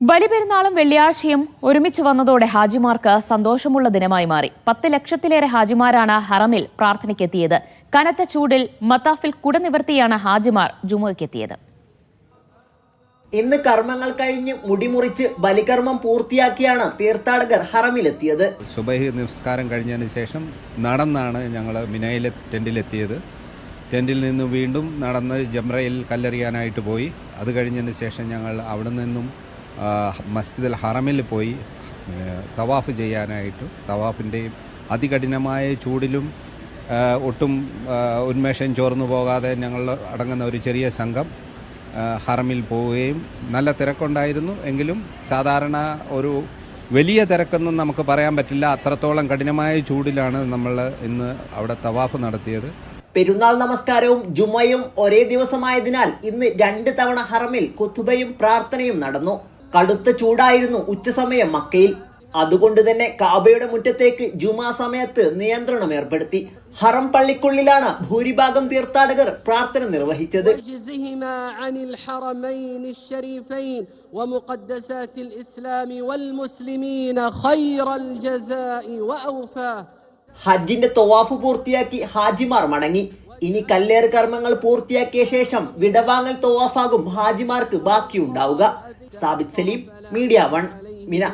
ബലിപെരുന്നാളും വെള്ളിയാഴ്ചയും ഒരുമിച്ച് വന്നതോടെ ഹാജിമാർക്ക് സന്തോഷമുള്ള ദിനമായി മാറി. പത്ത് ലക്ഷത്തിലേറെ ഹാജിമാരാണ് ഹറമിൽ പ്രാർത്ഥനയ്ക്കെത്തിയത്. കനത്ത ചൂടിൽ മത്താഫിൽ കുടനിവർത്തിയാണ് ഹാജിമാർ ജുമുക്കെത്തിയത് ഇന്ന് കർമ്മങ്ങൾ കഴിഞ്ഞ് മുടിമുറിച്ച് ബലികർമ്മം പൂർത്തിയാക്കിയാണ് തീർത്ഥാടകർ ഹറമിലെത്തിയത്. സുബൈഹി നിസ്കാരം കഴിഞ്ഞതിന് ശേഷം നടന്നാണ് ഞങ്ങൾ മിനയിലെ ടെന്റിലെത്തിയത് ടെന്റിൽ നിന്ന് വീണ്ടും നടന്ന് ജംറയിൽ കല്ലെറിയാനായിട്ട് പോയി. അത് കഴിഞ്ഞതിന് ശേഷം ഞങ്ങൾ അവിടെ നിന്നും ആ, മസ്ജിദുൽ ഹറമിൽ പോയി തവാഫ് ചെയ്യാനായിട്ട് തവാഫിന്റെയും അതികഠിനമായ ചൂടിലും ഒട്ടും ഉന്മേഷം ചോർന്നു പോകാതെ ഞങ്ങൾ അടങ്ങുന്ന ഒരു ചെറിയ സംഘം ഹറമിൽ പോവുകയും നല്ല തിരക്കുണ്ടായിരുന്നു. എങ്കിലും സാധാരണ ഒരു വലിയ തിരക്കൊന്നും നമുക്ക് പറയാൻ പറ്റില്ല. അത്രത്തോളം കഠിനമായ ചൂടിലാണ് നമ്മൾ ഇന്ന് അവിടെ തവാഫ് നടത്തിയത്. പെരുന്നാൾ നമസ്കാരവും ജുമയും ഒരേ ദിവസമായതിനാൽ ഇന്ന് രണ്ട് തവണ ഹറമിൽ കുത്തുബയും പ്രാർത്ഥനയും നടന്നു. കടുത്ത ചൂടായിരുന്നു ഉച്ചസമയം മക്കയിൽ. അതുകൊണ്ട് തന്നെ കാബയുടെ മുറ്റത്തേക്ക് ജുമാ സമയത്ത് നിയന്ത്രണം ഏർപ്പെടുത്തി. ഹറം പള്ളിക്കുള്ളിലാണ് ഭൂരിഭാഗം തീർത്ഥാടകർ പ്രാർത്ഥന നിർവഹിച്ചത്. ഹജ്ജിന്റെ തൊവാഫ് പൂർത്തിയാക്കി ഹാജിമാർ മടങ്ങി. ഇനി കല്ലേറ് കർമ്മങ്ങൾ പൂർത്തിയാക്കിയ ശേഷം വിടവാങ്ങൽ തൊവാഫാകും ഹാജിമാർക്ക് ബാക്കിയുണ്ടാവുക. Sabith Saleem media one Mina.